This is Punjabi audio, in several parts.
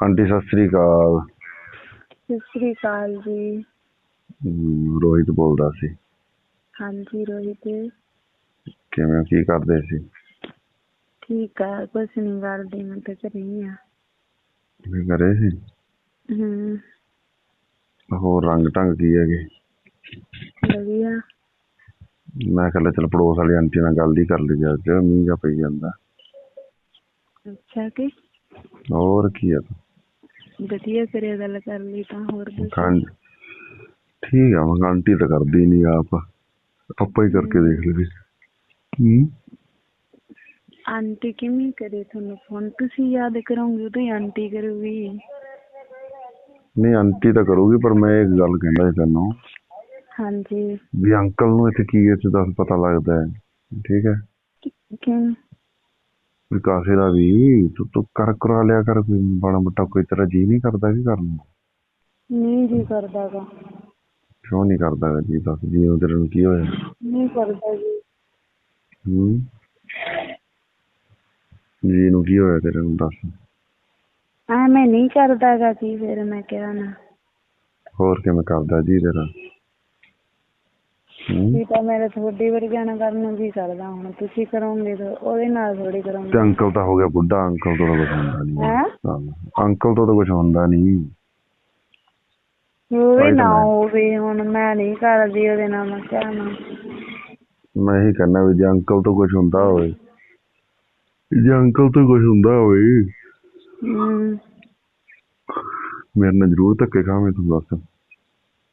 ਆਂਟੀ ਸਤਿ ਸ੍ਰੀ ਅਕਾਲ। ਸਤਿ ਸ੍ਰੀ ਅਕਾਲ ਜੀ। ਹਮ, ਰੋਹਿਤ ਬੋਲਦਾ ਸੀ। ਹਾਂਜੀ ਰੋਹਿਤ। ਕਿਵੇਂ? ਕੀ ਕਰਦੇ ਸੀ? ਠੀਕ ਆ ਕੁਛ ਨਹੀਂ ਕਰਦੀ ਮੈਂ ਤਾਂ ਘਰੇ ਹੀ ਆ। ਮੈਂ ਘਰੇ ਸੀ? ਹੂੰ ਹੋਰ ਰੰਗ ਢੰਗ ਕੀ ਹੈਗੇ? ਵਧੀਆ। ਮੈਂ ਕਹਿੰਦਾ ਚਲ ਪੜੋਸ ਵਾਲੀ ਆਂਟੀ ਨਾਲ ਗੱਲ ਹੀ ਕਰ ਲਈ ਅੱਜ ਮੀਂਹ ਜਾ ਪਈ ਜਾਂਦਾ। ਅੱਛਾ ਕਿ? ਹੋਰ ਕੀ ਹੈ ਵਧੀਆ ਕਰਿਆ ਗੱਲ ਕਰ ਲਈ ਤਾਂ ਹੋਰ ਦੱਸੋ। ਖੰਡ ਠੀਕ ਆ ਮੈਂ ਆਂਟੀ ਤਾਂ ਕਰਦੀ ਨਹੀਂ ਆਪ। ਆਪਾਂ ਹੀ ਕਰਕੇ ਦੇਖ ਲਈ ਹੂੰ? ਆਂਟੀ ਕਿਵੇਂ ਕਰੇ ਤੁਹਾਨੂੰ ਫੋਨ ਤੁਸੀਂ ਯਾਦ ਕਰੋਗੇ ਉਹ ਤਾਂ ਆਂਟੀ ਕਰੂਗੀ। ਨਹੀਂ ਆਂਟੀ ਤਾਂ ਕਰੂਗੀ ਪਰ ਮੈਂ ਇੱਕ ਗੱਲ ਕਹਿੰਦਾ ਸੀ ਤੈਨੂੰ। ਹਾਂਜੀ। ਵੀ ਅੰਕਲ ਨੂੰ ਇੱਥੇ ਕੀ ਇਹ ਚ ਦੱਸ ਪਤਾ ਲੱਗਦਾ ਹੈ। ਠੀਕ ਹੈ? ਕਿ- ਕਿਵੇਂ ਵੀ ਕਾਸੇ ਦਾ ਵੀ ਤੂੰ ਤੂੰ ਕਰ ਕਰਾ ਲਿਆ ਕਰ ਕੋਈ ਬੜਾ ਮੋਟਾ ਕੋਈ ਤੇਰਾ ਜੀ ਨਹੀਂ ਕਰਦਾ ਕੀ ਕਰਨ ਨੂੰ? ਨਹੀਂ ਜੀ ਕਰਦਾਗਾ ਕਿਉਂ ਨਹੀਂ ਕਰਦਾ ਜੀ ਦੱਸ ਜੀ ਉਹ ਤੇਰੇ ਨੂੰ ਕੀ ਹੋਇਆ? ਨਹੀਂ ਕਰਦਾ ਜੀ। ਹੂੰ? ਜੀ ਨੂੰ ਕੀ ਹੋਇਆ ਤੇਰੇ ਨੂੰ ਦੱਸ? ਆ ਮੈਂ ਨਹੀਂ ਕਰਦਾਗਾ ਜੀ ਫਿਰ ਮੈਂ ਕਿਹਾ ਨਾ। ਹੋਰ ਕਿਵੇਂ ਕਰਦਾ ਜੀ ਤੇਰਾ? ਵੀ ਤਾਂ ਮੇਰਾ ਤੁਹਾਡੀ ਵਰਗਿਆਂ ਨਾਲ ਕਰਨ ਨੂੰ ਵੀ ਕਰਦਾ ਹੁਣ ਤੁਸੀਂ ਕਰੋਗੇ ਤਾਂ ਉਹਦੇ ਨਾਲ ਥੋੜੀ ਕਰੋਗੇ ਤੇ ਅੰਕਲ ਤਾਂ ਹੋ ਗਿਆ ਬੁੱਢਾ ਅੰਕਲ ਤੋਂ ਤਾਂ ਕੁਝ ਹੁੰਦਾ ਨਹੀਂ ਹੈਂ? ਅੰਕਲ ਤੋਂ ਤਾਂ ਕੁਝ ਹੁੰਦਾ ਨਹੀਂ ਹੋਵੇ ਭਾਈ ਨਾ ਹੋਵੇ ਹੁਣ ਮੈਂ ਨਹੀਂ ਕਰਦੀ ਉਹਦੇ ਨਾਲ ਮੈਂ ਕਿਹਾ ਨਾ ਮੈਂ ਇਹੀ ਕਹਿੰਦਾ ਵੀ ਜੇ ਅੰਕਲ ਤੋਂ ਕੁਝ ਹੁੰਦਾ ਹੋਵੇ ਜੇ ਅੰਕਲ ਤੋਂ ਕੁਝ ਹੁੰਦਾ ਹੋਵੇ। ਹਮ ਮੇਰੇ ਨਾਲ ਜ਼ਰੂਰ ਧੱਕੇ ਖਾਵੇਂ ਤੂੰ ਦੱਸ।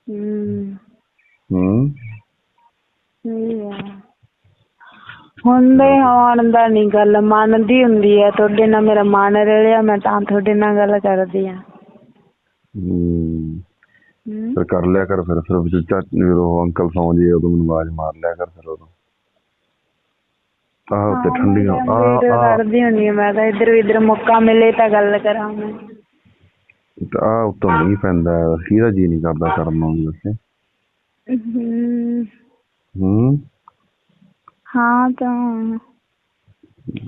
ਹਮ ਹੂੰ। ਸਹੀ ਆ। ਹੁੰਦੇ ਹੋਣ ਦਾ ਨਹੀਂ ਗੱਲ ਮੰਨਦੀ ਹੁੰਦੀ ਆ। ਤੁਹਾਡੇ ਨਾਲ ਮੇਰਾ ਮਨ ਰਲਿਆ ਮੈਂ ਤਾਂ ਤੁਹਾਡੇ ਨਾਲ ਗੱਲ ਕਰਦੀ ਆ। ਹੂੰ। ਹਮ ਫਿਰ ਕਰ ਲਿਆ ਕਰ ਫਿਰ ਫਿਰ ਵਿੱਚ ਚੱਟ ਜਦੋਂ ਅੰਕਲ ਸੌਂ ਜੇ ਉਦੋਂ ਮੈਨੂੰ ਆਵਾਜ਼ ਮਾਰ ਲਿਆ ਕਰ ਫਿਰ ਉਦੋਂ। ਆਹ ਉੱਤੇ ਠੰਡੀਆਂ ਆ ਆ ਕਰਦੀ ਹੁੰਦੀ ਆ ਮੈਂ ਤਾਂ ਇੱਧਰ ਇੱਧਰ ਮੌਕਾ ਮਿਲੇ ਤਾਂ ਗੱਲ ਕਰਾਂ ਮੈਂ। ਆ ਉੱਤੋਂ ਨਹੀਂ ਪੈਂਦਾ ਕਿਹਦਾ ਜੀ ਨਹੀਂ ਕਰਦਾ ਕਰਨ ਨੂੰ ਵੈਸੇ ਹਮ ਹੂੰ। ਹਾਂ ਤਾਂ।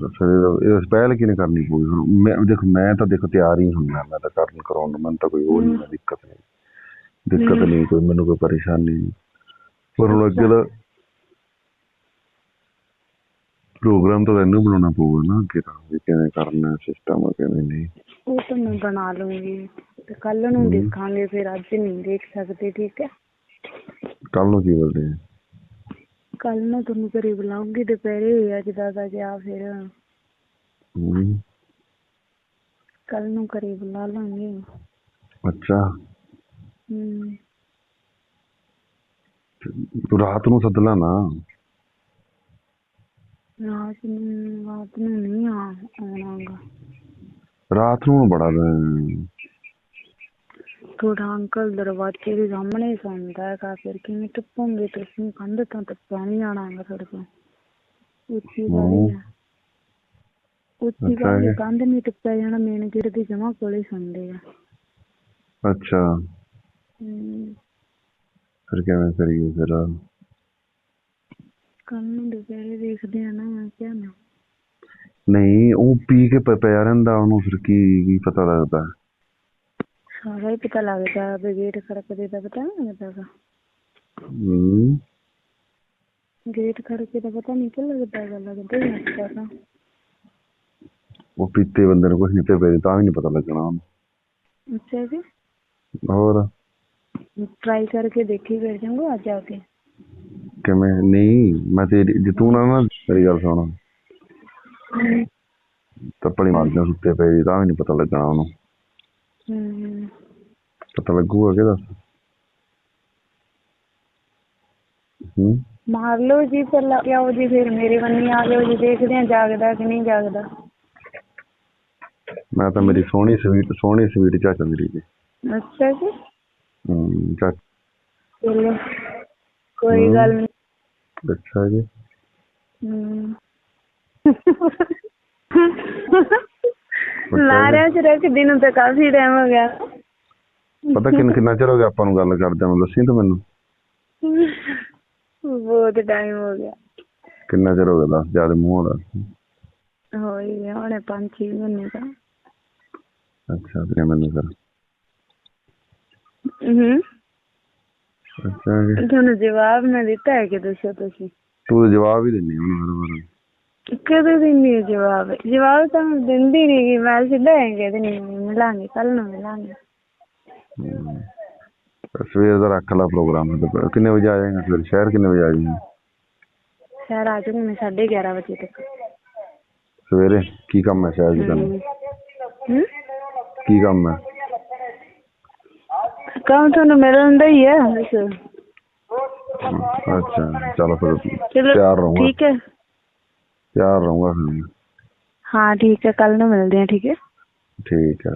ਫਿਰ ਇਹ ਪਹਿਲ ਕਿਨੇ ਕਰਨੀ ਪਊਗੀ ਹੁਣ ਮੈਂ ਦੇਖ ਮੈਂ ਤਾਂ ਦੇਖ ਤਿਆਰ ਹੀ ਹੁੰਦਾ। ਮੈਂ ਤਾਂ ਕਰਨ ਕਰਾਉਣ ਨੂੰ ਮੈਨੂੰ ਤਾਂ ਕੋਈ ਉਹ ਨਹੀਂ ਦਿੱਕਤ ਨਹੀਂ ਦਿੱਕਤ ਨਹੀਂ ਕੋਈ ਮੈਨੂੰ ਕੋਈ ਪਰੇਸ਼ਾਨੀ ਨਹੀਂ ਪਰ ਹੁਣ ਅੱਗੇ ਦਾ ਪ੍ਰੋਗਰਾਮ ਤਾਂ ਤੈਨੂੰ ਬਣਾਉਣਾ ਪਊਗਾ ਨਾ ਵੀ ਕਿਵੇਂ ਕਰਨਾ ਸਿਸਟਮ ਕਿਵੇਂ ਨਹੀਂ। ਉਹ ਤਾਂ ਮੈਂ ਬਣਾ ਲੂੰਗੀ ਤੇ ਕੱਲ ਨੂੰ ਦੇਖਾਂਗੇ ਫਿਰ ਅੱਜ ਨਹੀਂ ਦੇਖ ਸਕਦੇ ਠੀਕ ਹੈ? ਕੱਲ ਨੂੰ ਕੀ ਬੋਲਦੇ ਆ? ਕੱਲ ਨੂੰ ਤੁਹਾਨੂੰ ਘਰੇ ਬੁਲਾਉਂਗੀ ਦੁਪਹਿਰੇ ਅੱਜ ਦਾ ਤਾਂ ਗਿਆ ਫਿਰ। ਹੂੰ। ਕੱਲ ਨੂੰ ਘਰੇ ਬੁਲਾ ਲਾਂਗੇ। ਅੱਛਾ। ਹਮ ਤੂੰ ਰਾਤ ਨੂੰ ਸੱਦ ਲਾ ਨਾ। ਰਾਤ ਨੂੰ ਰਾਤ ਨੂੰ ਨਹੀਂ ਆ ਆਉਣਾਗਾ ਰਾਤ ਨੂੰ ਬੜਾ ਤੁਹਾਡਾ ਅੰਕਲ ਦਰਵਾਜ਼ੇ ਦੇ ਸਾਹਮਣੇ ਸੌਂਦਾ ਹੈਗਾ ਫਿਰ ਕਿਵੇਂ ਟੱਪੋਗੇ ਤੁਸੀਂ? ਕੰਧ ਤੋਂ ਟੱਪਿਆ ਨਹੀਂ ਜਾਣਾਗਾ ਤੁਹਾਡੇ ਤੋਂ ਉੱਚੀ ਵਾਲੀ ਆ। ਉੱਚੀ ਜੀ। ਕੰਧ ਨਹੀਂ ਟੱਪਿਆ ਜਾਣਾ ਮੇਨ ਗੇਟ ਦੀ ਜਮਾ ਕੋਲੇ ਸੌਂਦੇ ਆ। ਅੱਛਾ। ਹਮ, ਫਿਰ ਕਿਵੇਂ ਕਰੀਏ ਫਿਰ? ਕੱਲ ਨੂੰ ਦੁਪਹਿਰੇ ਦੇਖਦੇ ਆ ਨਾ ਮੈਂ ਕਿਹਾ ਨਾ। ਨਹੀਂ ਉਹ ਪੀ ਕੇ ਪ- ਪਿਆ ਰਹਿੰਦਾ ਉਹਨੂੰ ਫਿਰ ਕੀ ਕੀ ਪਤਾ ਲੱਗਦਾ। ਸਾਰਾ ਹੀ ਪਤਾ ਲੱਗਦਾ ਵੀ ਗੇਟ ਖੜਕਦੇ ਦਾ ਪਤਾ ਨਹੀਂ ਲੱਗਦਾ ਗਾ। ਹੂੰ। ਗੇਟ ਖੜਕੇ ਦਾ ਪਤਾ ਨਹੀਂ ਕਿ ਲੱਗਦਾ ਗਾ ਲੱਗਦਾ ਹੀ ਲੱਗਦਾ ਗਾ। ਉਹ ਪੀਤੇ ਬੰਦੇ ਨੂੰ ਕੁਝ ਨਹੀਂ ਤੇ ਪਏ ਤਾਂ ਵੀ ਨਹੀਂ ਪਤਾ ਲੱਗਣਾ ਉਹਨੂੰ। ਅੱਛਾ ਜੀ। ਹੋਰ? ਟਰਾਈ ਕਰਕੇ ਦੇਖੀ ਫਿਰ ਜਾਂਗੋ ਅੱਜ ਆ ਕੇ। ਕਿਵੇਂ? ਨਹੀਂ ਮੈਂ ਤੇਰੀ ਜੇ ਤੂੰ ਨਾ ਨਾ ਮੇਰੀ ਗੱਲ ਸੁਣ। ਤੱਪੜੀ ਮਾਰ ਕੇ ਸੁੱਤੇ ਪਏ ਤਾਂ ਵੀ ਨਹੀਂ ਪਤਾ ਲੱਗਣਾ ਉਹਨੂੰ। ਪਤਾ ਲੱਗੂਗਾ ਕਿ ਦੱਸ। ਹੂੰ। ਮਾਰ ਲਓ ਜੀ ਫਿਰ ਲੱਗ ਜੀ ਫਿਰ ਮੇਰੇ ਬੰਨੀ ਆ ਜਾਓ ਜੀ ਦੇਖਦੇ ਆ ਜਾਗਦਾ ਕਿ ਨਹੀਂ ਜਾਗਦਾ। ਮੈਂ ਤਾਂ ਮੇਰੀ ਸੋਹਣੀ ਸਵੀਟ ਸੋਹਣੀ ਸਵੀਟ ਚਾਚਾ ਮੇਰੀ ਜੀ ਅੱਛਾ ਜੀ। ਹੂੰ ਚਾ ਚਲੋ ਕੋਈ। ਗੱਲ ਨਹੀਂ। ਅੱਛਾ ਜੀ। ਹਮ ਲਾਰਿਆਂ ਚ ਰੱਖਦੀ ਨੂੰ ਤਾਂ ਕਾਫੀ ਟਾਈਮ ਹੋ ਗਿਆ। ਪਤਾ ਕਿੰਨ ਕਿੰਨਾ ਚਿਰ ਹੋ ਗਿਆ ਆਪਾਂ ਨੂੰ ਗੱਲ ਕਰਦਿਆਂ ਨੂੰ ਦੱਸੀ ਤੂੰ ਮੈਨੂੰ। ਬਹੁਤ ਟਾਈਮ ਹੋ ਗਿਆ। ਕਿੰਨਾ ਚਿਰ ਹੋ ਗਿਆ ਦੱਸ ਜ਼ਿਆਦਾ ਮੂੰਹ ਦਾ ਹੋਈ ਗਿਆ ਹੁਣੇ ਪੰਜ ਛੇ ਮਹੀਨੇ ਦਾ ਅੱਛਾ ਤੇ ਮੈਨੂੰ ਫਿਰ। ਹੂੰ। ਅੱਛਾ ਜੀ। ਤੁਹਾਨੂੰ ਜਵਾਬ ਮੈਂ ਦਿੱਤਾ ਹੈ ਕਿ ਦੱਸੋ ਤੁਸੀਂ? ਤਾਂ ਜਵਾਬ ਹੀ ਦਿੰਨੀ ਹੁਣ ਹਰ ਵਾਰ। ਕਦੋਂ ਦਿੰਦੀ ਹੈ ਜਵਾਬ। ਜਵਾਬ ਤਾਂ ਮੈਂ ਦਿੰਦੀ ਨਹੀਂ ਗੀ ਮੈਂ ਸਿੱਧਾ ਐਂ ਕਹਿ ਦਿੰਦੀ ਹਾਂ, ਮਿਲਾਂਗੇ ਕੱਲ ਨੂੰ ਮਿਲਾਂਗੇ। ਹਮ। ਸਵੇਰ ਦਾ ਰੱਖ ਲਾ ਪ੍ਰੋਗਰਾਮ ਤੇ ਕਿੰਨੇ ਵਜੇ ਆ ਜਾਏਗਾ ਸਵੇਰ? ਸ਼ਹਿਰ ਕਿੰਨੇ ਵਜੇ ਆ ਜਾਏਗਾ? ਸ਼ਹਿਰ ਆ ਜਾਊਂਗੀ ਮੈਂ 11:30 ਵਜੇ ਤੱਕ। ਸਵੇਰੇ? ਕੀ ਕੰਮ ਹੈ ਸ਼ਹਿਰ ਤੈਨੂੰ? ਹੂੰ। ਕੀ ਕੰਮ ਹੈ? ਕੰਮ ਤੁਹਾਨੂੰ ਮਿਲਣ ਦਾ ਹੀ ਹੈ ਬਸ। ਅੱਛਾ ਚਲੋ ਫਿਰ ਚਲੋ ਤਿਆਰ ਰਹੂੰਗਾ ਠੀਕ ਹੈ। ਤਿਆਰ ਰਹੂੰਗਾ ਫਿਰ ਮੈਂ। ਹਾਂ ਠੀਕ ਹੈ ਕੱਲ ਨੂੰ ਮਿਲਦੇ ਹਾਂ ਠੀਕ ਹੈ ਠੀਕ ਹੈ